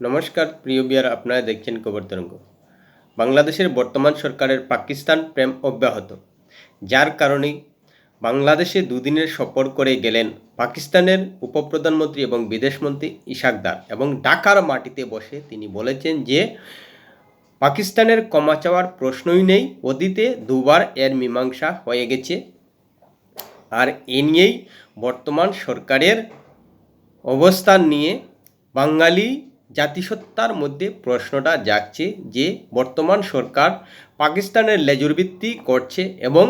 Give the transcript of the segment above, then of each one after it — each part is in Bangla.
নমস্কার, প্রিয় বিয়ার, আপনারা দেখছেন খবর তরঙ্গ। বাংলাদেশের বর্তমান সরকারের পাকিস্তান প্রেম অব্যাহত, যার কারণে বাংলাদেশে দুদিনের সফর করে গেলেন পাকিস্তানের উপপ্রধানমন্ত্রী এবং বিদেশমন্ত্রী ইশাকদার এবং ঢাকার মাটিতে বসে তিনি বলেছেন যে, পাকিস্তানের ক্ষমা চাওয়ার প্রশ্নই নেই, অতীতে দুবার এর মীমাংসা হয়ে গেছে। আর এ নিয়েই বর্তমান সরকারের অবস্থান নিয়ে বাঙালি জাতিসত্তার মধ্যে প্রশ্নটা জাগছে যে বর্তমান সরকার পাকিস্তানের লেজুরবৃত্তি করছে এবং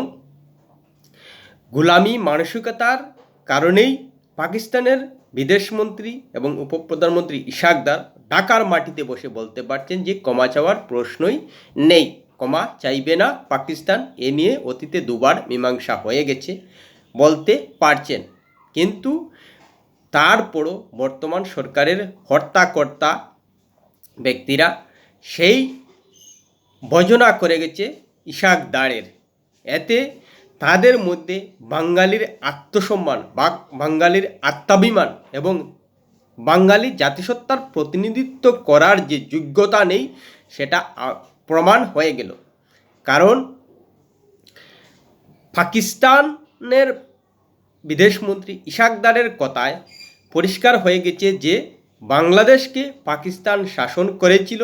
গুলামি মানসিকতার কারণেই পাকিস্তানের বিদেশমন্ত্রী এবং উপপ্রধানমন্ত্রী ইশাকদার ঢাকার মাটিতে বসে বলতে পারছেন যে ক্ষমা চাওয়ার প্রশ্নই নেই। ক্ষমা চাইবে না পাকিস্তান। এ নিয়ে অতীতে দুবার মীমাংসা হয়ে গেছে বলতে পারছেন। কিন্তু তারপরও বর্তমান সরকারের হর্তাকর্তা ব্যক্তিরা সেই ভজনা করে গেছে ইশাক দাঁড়ের এতে তাদের মধ্যে বাঙালির আত্মসম্মান, বা বাঙালির আত্মাভিমান এবং বাঙালি জাতিসত্তার প্রতিনিধিত্ব করার যে যোগ্যতা নেই, সেটা প্রমাণ হয়ে গেল। কারণ পাকিস্তানের বিদেশমন্ত্রী ইশাকদারের কথায় পরিষ্কার হয়ে গেছে যে বাংলাদেশকে পাকিস্তান শাসন করেছিল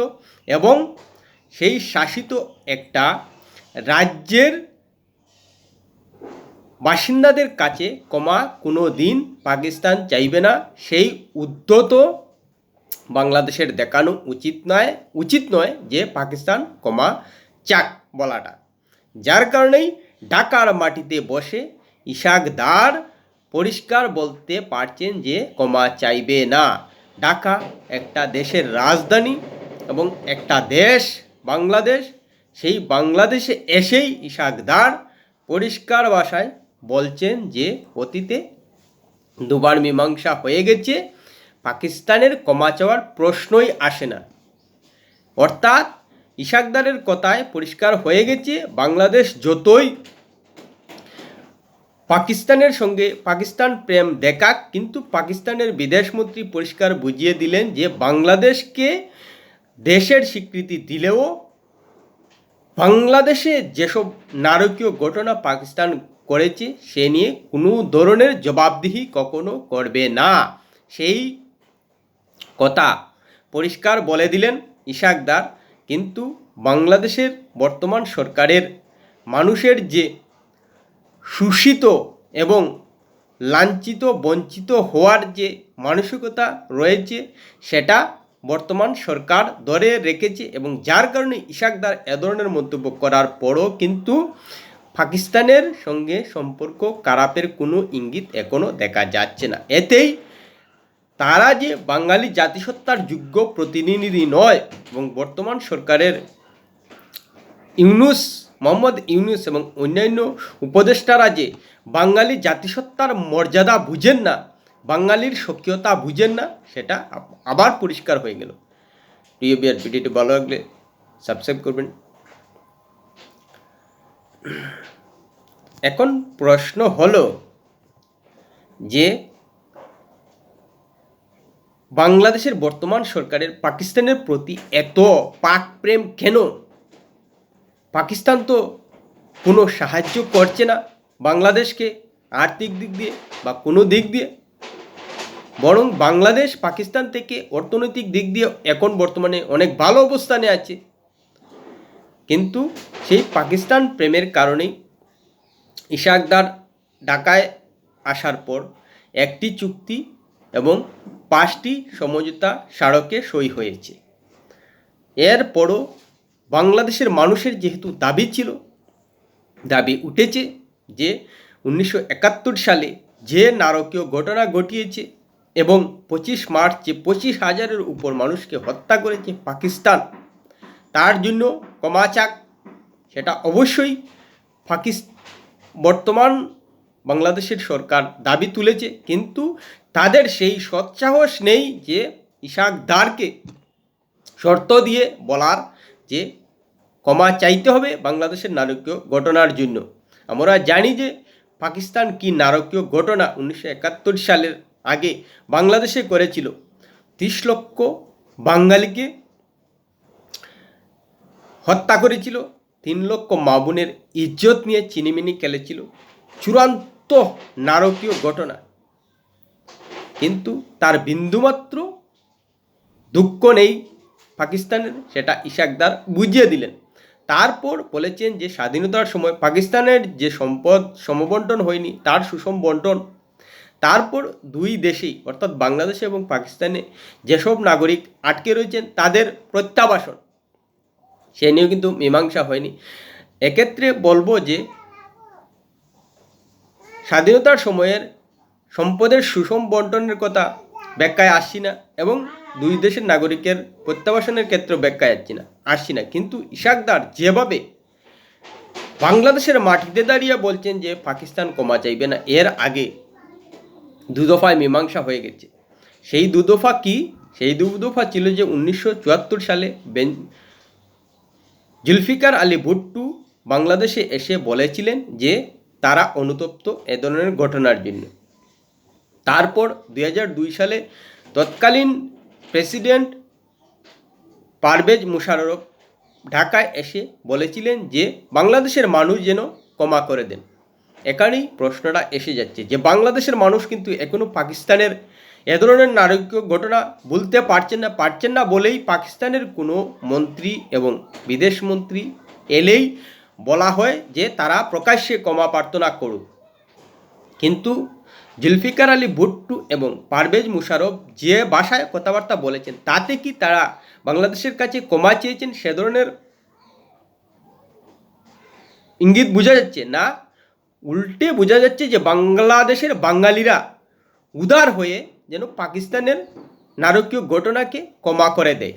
এবং সেই শাসিত একটা রাজ্যের বাসিন্দাদের কাছে কমা কোনো দিন পাকিস্তান চাইবে না। সেই উদ্যত বাংলাদেশের দেখানো উচিত নয় উচিত নয় যে পাকিস্তান কমা চাক বলাটা। যার কারণেই ঢাকার মাটিতে বসে ইশাকদার পরিষ্কার বলতে পারছেন যে কমা চাইবে না। ঢাকা একটা দেশের রাজধানী এবং একটা দেশ, বাংলাদেশ। সেই বাংলাদেশে এসেই ইশাকদার পরিষ্কার ভাষায় বলছেন যে অতীতে দুবার মীমাংসা হয়ে গেছে, পাকিস্তানের ক্ষমা চাওয়ার প্রশ্নই আসে না। অর্থাৎ ইশাকদারের কথায় পরিষ্কার হয়ে গেছে, বাংলাদেশ যতই পাকিস্তানের সঙ্গে পাকিস্তান প্রেম দেখাক, কিন্তু পাকিস্তানের বিদেশমন্ত্রী পরিষ্কার বুঝিয়ে দিলেন যে বাংলাদেশকে দেশের স্বীকৃতি দিলেও বাংলাদেশে যেসব নারকীয় ঘটনা পাকিস্তান করেছে, সে নিয়ে কোনো ধরনের জবাবদিহি কখনো করবে না। সেই কথা পরিষ্কার বলে দিলেন ইশাকদার। কিন্তু বাংলাদেশের বর্তমান সরকারের মানুষের যে শোষিত এবং লাঞ্ছিত, বঞ্চিত হওয়ার যে মানসিকতা রয়েছে, সেটা বর্তমান সরকার ধরে রেখেছে এবং যার কারণে ইশাকদার এ ধরনের মন্তব্য করার পরও কিন্তু পাকিস্তানের সঙ্গে সম্পর্ক খারাপের কোনো ইঙ্গিত এখনও দেখা যাচ্ছে না। এতেই তারা যে বাঙালি জাতিসত্তার যোগ্য প্রতিনিধি নয় এবং বর্তমান সরকারের ইউনুস মোহাম্মদ ইউনুস এবং অন্যান্য উপদেষ্টারা যে বাঙালি জাতিসত্তার মর্যাদা বুঝেন না, বাঙালির সক্রিয়তা বুঝেন না, সেটা আবার পরিষ্কার হয়ে গেল। প্রিয় বিয়ার, ভিডিওটি ভালো লাগলে সাবস্ক্রাইব করবেন। এখন প্রশ্ন হলো যে বাংলাদেশের বর্তমান সরকারের পাকিস্তানের প্রতি এত পাক প্রেম কেন? পাকিস্তান তো কোনো সাহায্য করছে না বাংলাদেশকে আর্থিক দিক দিয়ে বা কোনো দিক দিয়ে। বরং বাংলাদেশ পাকিস্তান থেকে অর্থনৈতিক দিক দিয়ে এখন বর্তমানে অনেক ভালো অবস্থানে আছে। কিন্তু সেই পাকিস্তান প্রেমের কারণেই ইশাকদার ঢাকায় আসার পর একটি চুক্তি এবং পাঁচটি সমঝোতা স্মারকে সই হয়েছে। এরপরও বাংলাদেশের মানুষের যেহেতু দাবি ছিল, দাবি উঠেছে যে উনিশশো একাত্তর সালে যে নারকীয় ঘটনা ঘটিয়েছে এবং পঁচিশ মার্চ পঁচিশ হাজারের উপর মানুষকে হত্যা করেছে পাকিস্তান, তার জন্য কমাচাক সেটা অবশ্যই পাকিস, বর্তমান বাংলাদেশের সরকার দাবি তুলেছে, কিন্তু তাদের সেই সৎসাহস নেই যে ইশাক দারকে শর্ত দিয়ে বলার যে ক্ষমা চাইতে হবে বাংলাদেশের নারকীয় ঘটনার জন্য। আমরা জানি যে পাকিস্তান কি নারকীয় ঘটনা উনিশশো একাত্তর সালের আগে বাংলাদেশে করেছিল। ত্রিশ লক্ষ বাঙালিকে হত্যা করেছিল, তিন লক্ষ মা বোনের ইজ্জত নিয়ে চিনিমিনি খেলেছিল। চূড়ান্ত নারকীয় ঘটনা। কিন্তু তার বিন্দুমাত্র দুঃখ নেই পাকিস্তানের সেটা ইশাকদার বুঝিয়ে দিলেন। তারপর বলেছেন যে স্বাধীনতার সময় পাকিস্তানের যে সম্পদ সমবন্টন হয়নি, তার সুষম বন্টন। তারপর দুই দেশেই, অর্থাৎ বাংলাদেশে এবং পাকিস্তানে যেসব নাগরিক আটকে রয়েছেন, তাদের প্রত্যাবাসন। সে নিয়েও কিন্তু মীমাংসা হয়নি। এক্ষেত্রে বলব যে স্বাধীনতার সময়ের সম্পদের সুষম বন্টনের কথা ব্যাখ্যায় আসছি না এবং দুই দেশের নাগরিকের প্রত্যাবাসনের ক্ষেত্রে ব্যাখ্যায় আসছি না আসছি না। কিন্তু ইশাকদার যেভাবে বাংলাদেশের মাটিতে দাঁড়িয়ে বলছেন যে পাকিস্তান কমা চাইবে না, এর আগে দু দফায় মীমাংসা হয়ে গেছে। সেই দু দফা কি? সেই দু দফা ছিল যে উনিশশো চুয়াত্তর সালে বেন জুলফিকার আলী ভুট্টু বাংলাদেশে এসে বলেছিলেন যে তারা অনুতপ্ত এ ধরনের ঘটনার জন্য। তারপর দু হাজার দুই সালে তৎকালীন প্রেসিডেন্ট পারভেজ মুশারফ ঢাকায় এসে বলেছিলেন যে, বাংলাদেশের মানুষ যেন ক্ষমা করে দেন। এখানেই প্রশ্নটা এসে যাচ্ছে যে, বাংলাদেশের মানুষ কিন্তু এখনও পাকিস্তানের এ ধরনের নারকীয় ঘটনা বলতে পারছেন না পারছেন না বলেই পাকিস্তানের কোনো মন্ত্রী এবং বিদেশ মন্ত্রী এলেই বলা হয় যে, তারা প্রকাশ্যে ক্ষমা প্রার্থনা করুক। কিন্তু জুলফিকার আলী ভুট্টু এবং পারভেজ মুশারফ যে ভাষায় কথাবার্তা বলেছেন, তাতে কি তারা বাংলাদেশের কাছে ক্ষমা চেয়েছেন সে ধরনের ইঙ্গিত বোঝা যাচ্ছে না? উল্টে বোঝা যাচ্ছে যে বাংলাদেশের বাঙালিরা উদার হয়ে যেন পাকিস্তানের নারকীয় ঘটনাকে ক্ষমা করে দেয়।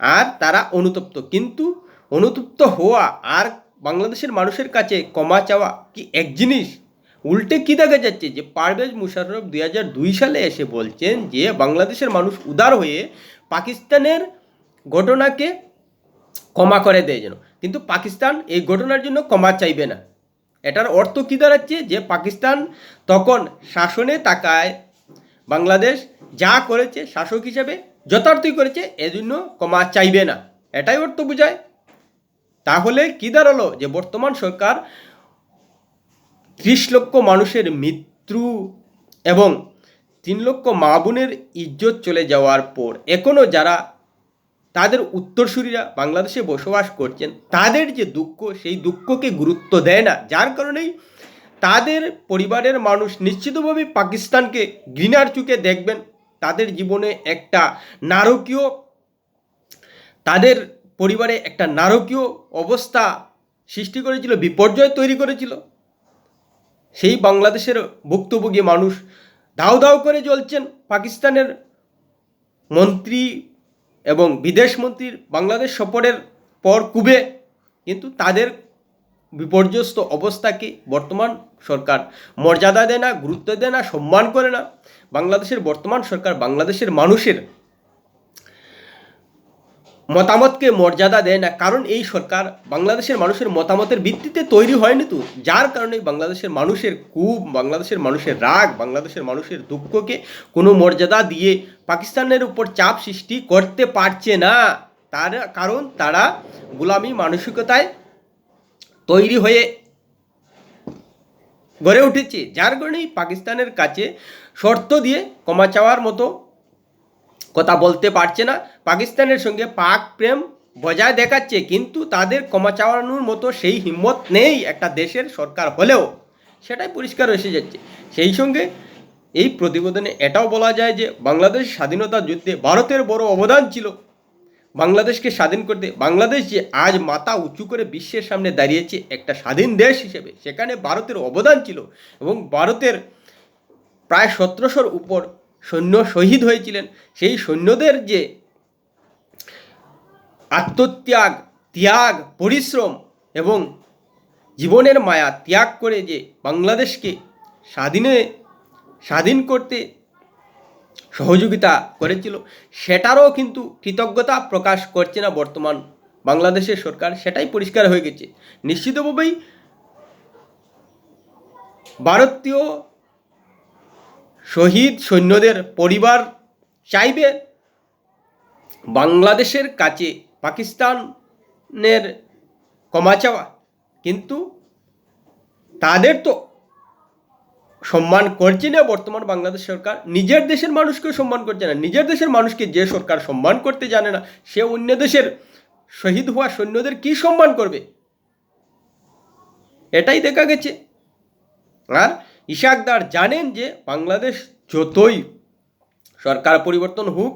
আর তারা অনুতপ্ত। কিন্তু অনুতপ্ত হওয়া আর বাংলাদেশের মানুষের কাছে ক্ষমা চাওয়া কি এক জিনিস? উল্টে কি দেখা যাচ্ছে যে পারভেজ মুশারফ দুই হাজার দুই সালে এসে বলছেন যে বাংলাদেশের মানুষ উদার হয়ে পাকিস্তানের ঘটনাকে ক্ষমা করে দেয় যেন। কিন্তু পাকিস্তান এই ঘটনার জন্য ক্ষমা চাইবে না। এটার অর্থ কী দাঁড়াচ্ছে যে পাকিস্তান তখন শাসনে তাকায়। বাংলাদেশ যা করেছে শাসক হিসেবে যথার্থই করেছে, এজন্য ক্ষমা চাইবে না। এটাই অর্থ বোঝায়। তাহলে কী দাঁড়াল যে বর্তমান সরকার ত্রিশ লক্ষ মানুষের মৃত্যু এবং তিন লক্ষ মা বোনের ইজ্জত চলে যাওয়ার পর এখনও যারা তাদের উত্তরসূরিরা বাংলাদেশে বসবাস করছেন, তাদের যে দুঃখ, সেই দুঃখকে গুরুত্ব দেয় না। যার কারণেই তাদের পরিবারের মানুষ নিশ্চিতভাবে পাকিস্তানকে ঘৃণার চুকে দেখবেন। তাদের জীবনে একটা নারকীয়, তাদের পরিবারে একটা নারকীয় অবস্থা সৃষ্টি করেছিল, বিপর্যয় তৈরি করেছিল। সেই বাংলাদেশের ভুক্তভোগী মানুষ দাও দাও করে জ্বলছেন পাকিস্তানের মন্ত্রী এবং বিদেশ মন্ত্রীর বাংলাদেশ সফরের পর কুবে। কিন্তু তাদের বিপর্যস্ত অবস্থাকে বর্তমান সরকার মর্যাদা দেয় না, গুরুত্ব দেয় না, সম্মান করে না? বাংলাদেশের বর্তমান সরকার বাংলাদেশের মানুষের মতামতকে মর্যাদা দেয় না। কারণ এই সরকার বাংলাদেশের মানুষের মতামতের ভিত্তিতে তৈরি হয়নি তো। যার কারণে বাংলাদেশের মানুষের কুব বাংলাদেশের মানুষের রাগ, বাংলাদেশের মানুষের দুঃখকে কোনো মর্যাদা দিয়ে পাকিস্তানের উপর চাপ সৃষ্টি করতে পারছে না। তার কারণ তারা গোলামী মানসিকতায় তৈরি হয়ে গড়ে উঠেছে। যার কারণেই পাকিস্তানের কাছে শর্ত দিয়ে ক্ষমা চাওয়ার মতো কথা বলতে পারছে না। পাকিস্তানের সঙ্গে পাক প্রেম বজায় দেখাচ্ছে, কিন্তু তাদের ক্ষমা চাওয়ানোর মতো সেই হিম্মত নেই একটা দেশের সরকার হলেও। সেটাই পরিষ্কার এসে যাচ্ছে। সেই সঙ্গে এই প্রতিবেদনে এটাও বলা যায় যে, বাংলাদেশ স্বাধীনতা যুদ্ধে ভারতের বড় অবদান ছিল। বাংলাদেশকে স্বাধীন করতে, বাংলাদেশ যে আজ মাথা উঁচু করে বিশ্বের সামনে দাঁড়িয়েছে একটা স্বাধীন দেশ হিসেবে, সেখানে ভারতের অবদান ছিল এবং ভারতের প্রায় সতেরোশোর উপর সৈন্য শহীদ হয়েছিলেন। সেই সৈন্যদের যে আত্মত্যাগ, ত্যাগ, পরিশ্রম এবং জীবনের মায়া ত্যাগ করে যে বাংলাদেশকে স্বাধীনে স্বাধীন করতে সহযোগিতা করেছিল, সেটারও কিন্তু কৃতজ্ঞতা প্রকাশ করছে না বর্তমান বাংলাদেশের সরকার, সেটাই পরিষ্কার হয়ে গেছে। নিশ্চিতভাবেই ভারতীয় শহীদ সৈন্যদের পরিবার চাইবে বাংলাদেশের কাছে পাকিস্তানের ক্ষমা চাওয়া। কিন্তু তাদের তো সম্মান করছে না বর্তমান বাংলাদেশ সরকার। নিজের দেশের মানুষকেও সম্মান করছে না। নিজের দেশের মানুষকে যে সরকার সম্মান করতে জানে না, সে অন্য দেশের শহীদ হওয়া সৈন্যদের কি সম্মান করবে? এটাই দেখা গেছে। আর ইশাকদার জানেন যে বাংলাদেশ যতই সরকার পরিবর্তন হোক,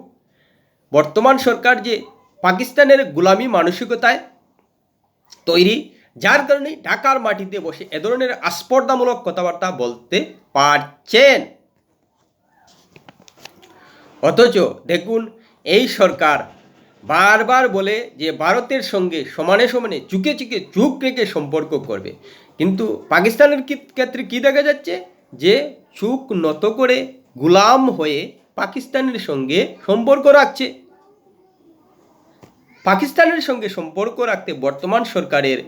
বর্তমান সরকার যে পাকিস্তানের গোলামি মানসিকতায় তৈরি, যার কারণে ঢাকার মাটিতে বসে এ ধরনের আস্পর্ধামূলক কথাবার্তা বলতে পারছেন। অথচ দেখুন, এই সরকার বারবার বলে যে ভারতের সঙ্গে সমানে সমানে চুকে চুকে চুক রেখে সম্পর্ক করবে। কিন্তু পাকিস্তানের ক্ষেত্রে কি দেখা যাচ্ছে? যে চুক নত করে গুলাম হয়ে পাকিস্তানের সঙ্গে সম্পর্ক রাখছে। পাকিস্তানের সঙ্গে সম্পর্ক রাখতে বর্তমান সরকারের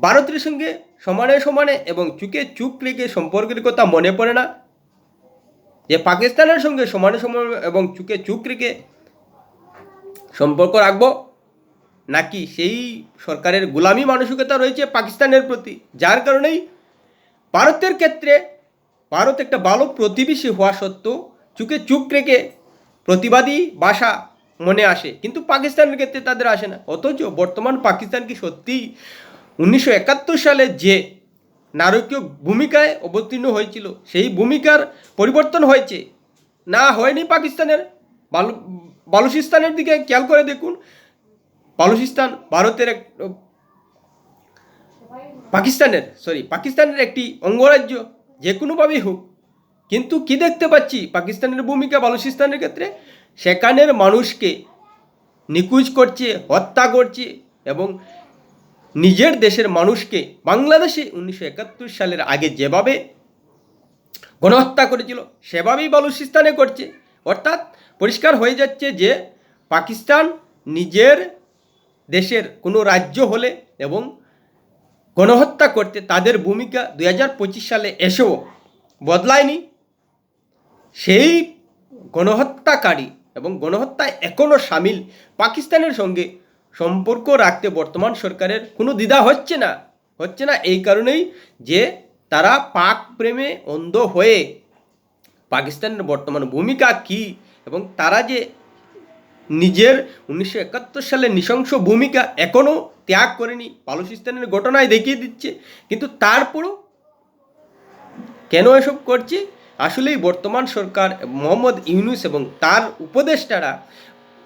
ভারতের সঙ্গে সমানে সমানে এবং চুকে চুক রেখে সম্পর্কের কথা মনে পড়ে না। যে পাকিস্তানের সঙ্গে সমানে সমানে এবং চুকে চুক রেখে সম্পর্ক রাখব নাকি সেই সরকারের গোলামি মানসিকতা রয়েছে পাকিস্তানের প্রতি? যার কারণেই ভারতের ক্ষেত্রে ভারত একটা ভালো প্রতিবেশী হওয়া সত্ত্বেও চুকে চুপ রেখে প্রতিবাদী ভাষা মনে আসে। কিন্তু পাকিস্তানের ক্ষেত্রে তাদের আসে না। অথচ বর্তমান পাকিস্তান কি সত্যি উনিশশো একাত্তর সালে যে নারকীয় ভূমিকায় অবতীর্ণ হয়েছিল, সেই ভূমিকার পরিবর্তন হয়েছে? না হয়নি পাকিস্তানের? বালু বালুচিস্তানের দিকে খেয়াল করে দেখুন বালুচিস্তান ভারতের এক পাকিস্তানের সরি পাকিস্তানের একটি অঙ্গরাজ্য, যে কোনোভাবেই হোক। কিন্তু কি দেখতে পাচ্ছি? পাকিস্তানের ভূমিকা বালুচিস্তানের ক্ষেত্রে, সেখানের মানুষকে নিকুজ করছে, হত্যা করছে এবং নিজের দেশের মানুষকে বাংলাদেশে উনিশশো একাত্তর সালের আগে যেভাবে গণহত্যা করেছিল, সেভাবেই বালুচিস্তানে করছে। অর্থাৎ পরিষ্কার হয়ে যাচ্ছে যে পাকিস্তান নিজের দেশের কোনো রাজ্য হলে এবং গণহত্যা করতে তাদের ভূমিকা দুই হাজার পঁচিশ সালে এসেও বদলায়নি, সেই গণহত্যাকারী এবং গণহত্যায় এখনও সামিল পাকিস্তানের সঙ্গে সম্পর্ক রাখতে বর্তমান সরকারের কোনো দ্বিধা হচ্ছে না হচ্ছে না এই কারণেই যে তারা পাক প্রেমে অন্ধ হয়ে পাকিস্তানের বর্তমান ভূমিকা কী এবং তারা যে নিজের উনিশশো একাত্তর সালে নৃশংস ভূমিকা এখনও ত্যাগ করেনি। বালুচিস্তানের ঘটনায় দেখিয়ে দিচ্ছে। কিন্তু তারপরও কেন এসব করছে? আসলেই বর্তমান সরকার মোহাম্মদ ইউনুস এবং তার উপদেষ্টারা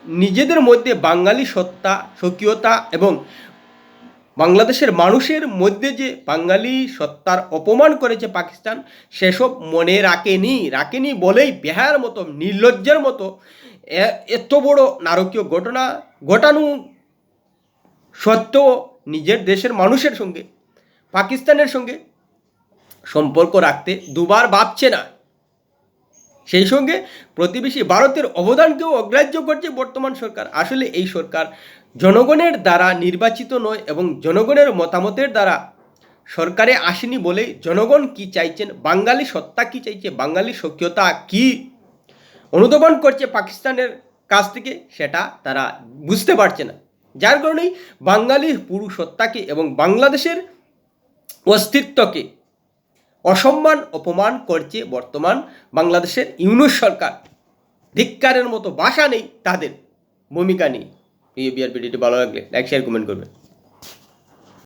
নিজেদের মধ্যে বাঙালি সত্তা, স্বকীয়তা এবং বাংলাদেশের মানুষের মধ্যে যে বাঙালি সত্তার অপমান করেছে পাকিস্তান, সেসব মনে রাখেনি। রাখেনি বলেই বেহার মতো, নির্লজ্জের মতো এত বড় নারকীয় ঘটনা ঘটানো সত্ত্বেও নিজের দেশের মানুষের সঙ্গে, পাকিস্তানের সঙ্গে সম্পর্ক রাখতে দুবার ভাবছে না। সেই সঙ্গে প্রতিবেশী ভারতের অবদানকেও অগ্রাহ্য করছে বর্তমান সরকার। আসলে এই সরকার জনগণের দ্বারা নির্বাচিত নয় এবং জনগণের মতামতের দ্বারা সরকারে আসেনি বলেই জনগণ কি চাইছেন? বাঙালি সত্তা কি চাইছে? বাঙালি সক্রিয়তা কি? অনুধাবন করছে পাকিস্তানের কাছ থেকে, সেটা তারা বুঝতে পারছে না। যার কারণেই বাঙালি পুরুষত্বাকে এবং বাংলাদেশের অস্তিত্বকে অসম্মান, অপমান করছে বর্তমান বাংলাদেশের ইউনুস সরকার। ধিক্কারের মতো ভাষা নেই তাদের, ভূমিকা নেই। এই বিআরপিডিটি ভালো লাগলে লাইক শেয়ার কমেন্ট করবেন।